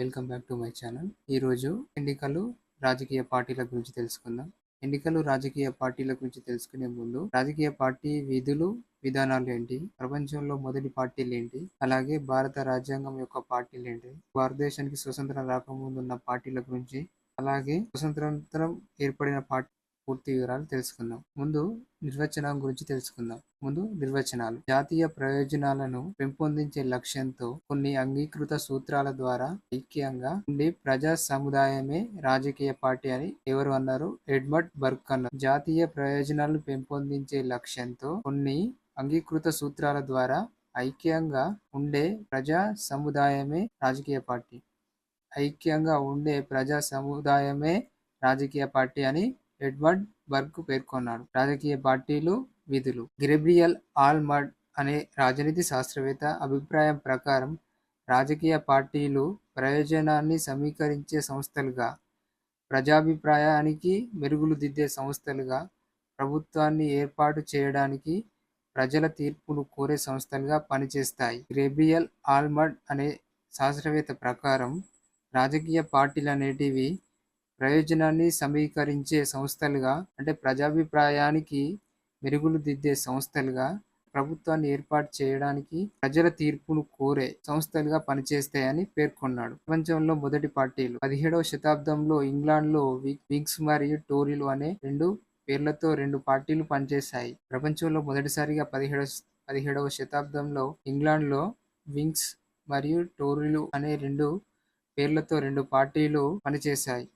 Welcome back to my channel. ఈరోజు ఎన్నికలు రాజకీయ పార్టీల గురించి తెలుసుకుందాం. ఎన్నికలు రాజకీయ పార్టీల గురించి తెలుసుకునే ముందు రాజకీయ పార్టీ విధులు విధానాలు ఏంటి? ప్రపంచంలో మొదటి పార్టీలు ఏంటి? అలాగే భారత రాజ్యాంగం యొక్క పార్టీలు ఏంటి? భారతదేశానికి స్వతంత్రం రాకముందు ఉన్న పార్టీల గురించి అలాగే స్వతంత్రం ఏర్పడిన పార్టీ పూర్తి వివరాలు తెలుసుకుందాం. ముందు నిర్వచనం గురించి తెలుసుకుందాం. ముందు నిర్వచనాలు. జాతీయ ప్రయోజనాలను పెంపొందించే లక్ష్యంతో కొన్ని అంగీకృత సూత్రాల ద్వారా ఐక్యంగా ఉండే ప్రజా సముదాయమే రాజకీయ పార్టీ అని ఎవరు అన్నారు? ఎడ్మర్డ్ బర్క్ అన్నారు జాతీయ ప్రయోజనాలను పెంపొందించే లక్ష్యంతో కొన్ని అంగీకృత సూత్రాల ద్వారా ఐక్యంగా ఉండే ప్రజా సముదాయమే రాజకీయ పార్టీ. ఐక్యంగా ఉండే ప్రజా సముదాయమే రాజకీయ పార్టీ అని ఎడ్వర్డ్ బర్గ్ పేర్కొన్నాడు. రాజకీయ పార్టీలు విధులు. గ్రెబ్రియల్ ఆల్మడ్ అనే రాజనీతి శాస్త్రవేత్త అభిప్రాయం ప్రకారం రాజకీయ పార్టీలు ప్రయోజనాన్ని సమీకరించే సంస్థలుగా ప్రజాభిప్రాయానికి మెరుగులు దిద్దే సంస్థలుగా ప్రభుత్వాన్ని ఏర్పాటు చేయడానికి ప్రజల తీర్పును కోరే సంస్థలుగా పనిచేస్తాయి. గ్రేబియల్ ఆల్మడ్ అనే శాస్త్రవేత్త ప్రకారం రాజకీయ పార్టీలు అనేటివి ప్రయోజనాన్ని సమీకరించే సంస్థలుగా అంటే ప్రజాభిప్రాయానికి మెరుగులు దిద్దే సంస్థలుగా ప్రభుత్వాన్ని ఏర్పాటు చేయడానికి ప్రజల తీర్పును కోరే సంస్థలుగా పనిచేస్తాయని పేర్కొన్నాడు. ప్రపంచంలో మొదటి పార్టీలు పదిహేడవ శతాబ్దంలో ఇంగ్లాండ్లో వింగ్స్ మరియు టోరీలు అనే రెండు పేర్లతో రెండు పార్టీలు పనిచేశాయి. ప్రపంచంలో మొదటిసారిగా పదిహేడవ పదిహేడవ శతాబ్దంలో ఇంగ్లాండ్లో వింగ్స్ మరియు టోరీలు అనే రెండు పేర్లతో రెండు పార్టీలు పనిచేశాయి.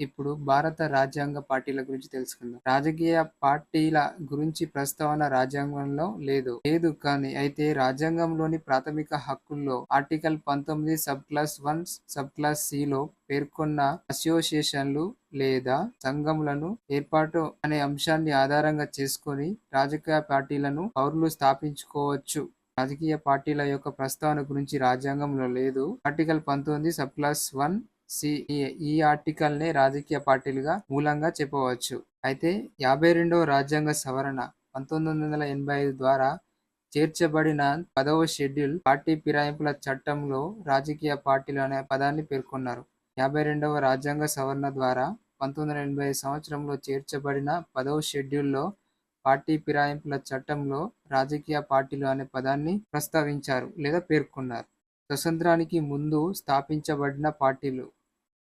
ఇప్పుడు భారత రాజ్యాంగ పార్టీల గురించి తెలుసుకుందాం. రాజకీయ పార్టీల గురించి ప్రస్తావన రాజ్యాంగంలో లేదు. లేదు కానీ అయితే రాజ్యాంగంలోని ప్రాథమిక హక్కుల్లో ఆర్టికల్ పంతొమ్మిది sub clause one sub clause సిలో పేర్కొన్న అసోసియేషన్లు లేదా సంఘములను ఏర్పాటు అనే అంశాన్ని ఆధారంగా చేసుకొని రాజకీయ పార్టీలను పౌరులు స్థాపించుకోవచ్చు. రాజకీయ పార్టీల యొక్క ప్రస్తావన గురించి రాజ్యాంగంలో లేదు. ఆర్టికల్ పంతొమ్మిది సబ్ క్లాస్ వన్ సి ఈ ఆర్టికల్ నే రాజకీయ పార్టీలుగా మూలంగా చెప్పవచ్చు. అయితే యాభై రెండవ రాజ్యాంగ సవరణ పంతొమ్మిది వందల ఎనభై ఐదు ద్వారా చేర్చబడిన పదవ షెడ్యూల్ పార్టీ ఫిరాయింపుల చట్టంలో రాజకీయ పార్టీలు అనే పదాన్ని పేర్కొన్నారు. యాభై రెండవ రాజ్యాంగ సవరణ ద్వారా పంతొమ్మిది వందల ఎనభై సంవత్సరంలో చేర్చబడిన పదవ షెడ్యూల్లో పార్టీ ఫిరాయింపుల చట్టంలో రాజకీయ పార్టీలు అనే పదాన్ని ప్రస్తావించారు లేదా పేర్కొన్నారు. స్వతంత్రానికి ముందు స్థాపించబడిన పార్టీలు.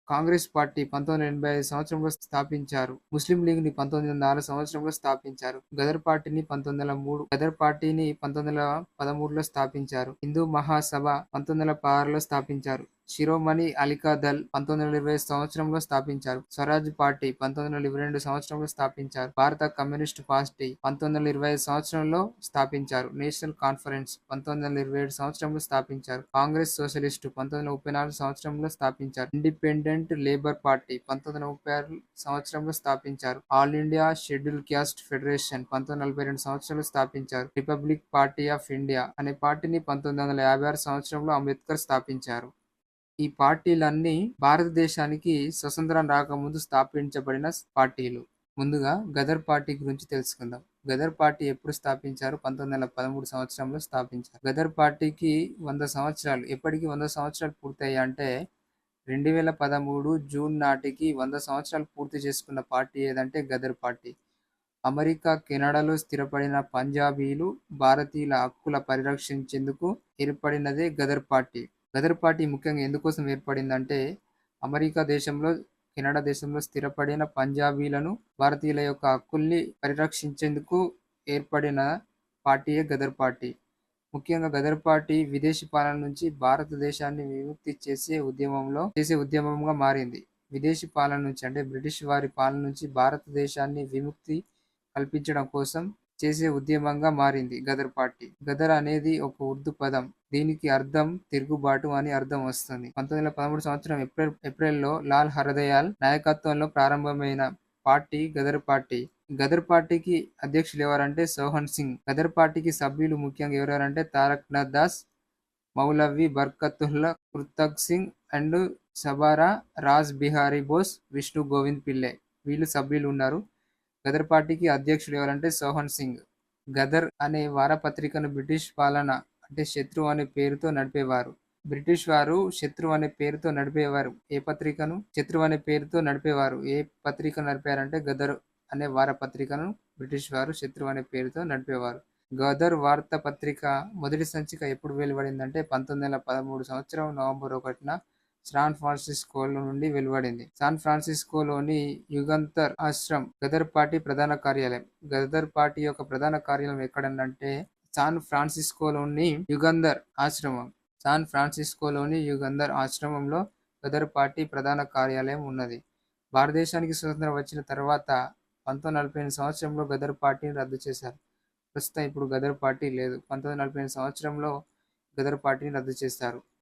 కాంగ్రెస్ పార్టీ పంతొమ్మిది ఎనభై ఐదు సంవత్సరంలో స్థాపించారు. ముస్లిం లీగ్ని పంతొమ్మిది వందల నాలుగు సంవత్సరంలో స్థాపించారు. గదర్ పార్టీని పంతొమ్మిది వందల మూడు గదర్ పార్టీని పంతొమ్మిది వందల పదమూడులో స్థాపించారు. హిందూ మహాసభ పంతొమ్మిది వందల పదహారులో స్థాపించారు. శిరోమణి అలికా దళ్ పంతొమ్మిది వందల ఇరవై సంవత్సరంలో స్థాపించారు. స్వరాజ్ పార్టీ పంతొమ్మిది వందల ఇరవై రెండు సంవత్సరంలో స్థాపించారు. భారత కమ్యూనిస్ట్ పార్టీ పంతొమ్మిది వందల ఇరవై ఐదు సంవత్సరంలో స్థాపించారు. నేషనల్ కాన్ఫరెన్స్ పంతొమ్మిది వందల ఇరవై ఏడు సంవత్సరంలో స్థాపించారు. కాంగ్రెస్ సోషలిస్టు పంతొమ్మిది వందల ముప్పై నాలుగు సంవత్సరంలో స్థాపించారు. ఇండిపెండెంట్ లేబర్ పార్టీ పంతొమ్మిది వందల ముప్పై ఆరు సంవత్సరంలో స్థాపించారు. All India schedule caste federation పంతొమ్మిది నలభై రెండు సంవత్సరంలో స్థాపించారు. రిపబ్లిక్ పార్టీ ఆఫ్ ఇండియా అనే పార్టీని పంతొమ్మిది వందల యాభై ఆరు సంవత్సరంలో అంబేద్కర్ స్థాపించారు. ఈ పార్టీలన్నీ భారతదేశానికి స్వతంత్రం రాకముందు స్థాపించబడిన పార్టీలు. ముందుగా గదర్ పార్టీ గురించి తెలుసుకుందాం. గదర్ పార్టీ ఎప్పుడు స్థాపించారు? పంతొమ్మిది వందల పదమూడు సంవత్సరంలో స్థాపించారు. గదర్ పార్టీకి వంద సంవత్సరాలు ఎప్పటికీ వంద సంవత్సరాలు పూర్తయ్యాయి అంటే రెండు వేల పదమూడు జూన్ నాటికి వంద సంవత్సరాలు పూర్తి చేసుకున్న పార్టీ ఏదంటే గదర్ పార్టీ. అమెరికా కెనడాలో స్థిరపడిన పంజాబీలు భారతీయుల హక్కుల పరిరక్షించేందుకు ఏర్పడినదే గదర్ పార్టీ. గదర్ పార్టీ ముఖ్యంగా ఎందుకోసం ఏర్పడిందంటే అమెరికా దేశంలో కెనడా దేశంలో స్థిరపడిన పంజాబీలను భారతీయుల యొక్క హక్కుల్ని పరిరక్షించేందుకు ఏర్పడిన పార్టీయే గదర్ పార్టీ. ముఖ్యంగా గదర్ పార్టీ విదేశీ పాలన నుంచి భారతదేశాన్ని విముక్తి చేసే ఉద్యమంలో చేసే ఉద్యమంగా మారింది. విదేశీ పాలన నుంచి అంటే బ్రిటిష్ వారి పాలన నుంచి భారతదేశాన్ని విముక్తి కల్పించడం కోసం చేసే ఉద్యమంగా మారింది. గదర్ పార్టీ. గదర్ అనేది ఒక ఉర్దూ పదం. దీనికి అర్థం తిరుగుబాటు అని అర్థం వస్తుంది. పంతొమ్మిది వందల పదమూడు సంవత్సరం ఏప్రిల్ ఏప్రిల్లో లాల్ హరదయాల్ నాయకత్వంలో ప్రారంభమైన పార్టీ గదర్ పార్టీ. గదర్ పార్టీకి అధ్యక్షులు ఎవరంటే సోహన్ సింగ్. గదర్ పార్టీకి సభ్యులు ముఖ్యంగా ఎవరెవరంటే తారక్నాథ్ దాస్ మౌలవి బర్కతుల్లా కృతక్ సింగ్ అండ్ సబారా రాజ్ బిహారీ బోస్ విష్ణు గోవింద్ పిల్లే. వీళ్ళు సభ్యులు ఉన్నారు. గదర్ పార్టీకి అధ్యక్షుడు ఎవరంటే సోహన్ సింగ్. గదర్ అనే వారపత్రికను బ్రిటిష్ పాలన అంటే శత్రు అనే పేరుతో నడిపేవారు. బ్రిటిష్ వారు శత్రువు అనే పేరుతో నడిపేవారు. ఏ పత్రికను? శత్రువు అనే పేరుతో నడిపేవారు. ఏ పత్రిక నడిపారంటే గదర్ అనే వారపత్రికను బ్రిటిష్ వారు శత్రువు అనే పేరుతో నడిపేవారు. గదర్ వార్త పత్రిక మొదటి సంచిక ఎప్పుడు వెలువడిందంటే పంతొమ్మిది వందల పదమూడు సంవత్సరం నవంబర్ ఒకటిన శాన్ ఫ్రాన్సిస్కోలో నుండి వెలువడింది. శాన్ ఫ్రాన్సిస్కోలోని యుగంతర్ ఆశ్రమ్ గదర్ పార్టీ ప్రధాన కార్యాలయం. గదర్ పార్టీ యొక్క ప్రధాన కార్యాలయం ఎక్కడంటే శాన్ ఫ్రాన్సిస్కోలోని యుగంధర్ ఆశ్రమం. శాన్ ఫ్రాన్సిస్కోలోని యుగంధర్ ఆశ్రమంలో గదర్ పార్టీ ప్రధాన కార్యాలయం ఉన్నది. భారతదేశానికి స్వతంత్రం వచ్చిన తర్వాత పంతొమ్మిది నలభై ఎనిమిది సంవత్సరంలో గదర్ పార్టీని రద్దు చేశారు. ప్రస్తుతం ఇప్పుడు గదర్ పార్టీ లేదు. పంతొమ్మిది నలభై ఎనిమిది సంవత్సరంలో గదర్ పార్టీని రద్దు చేశారు.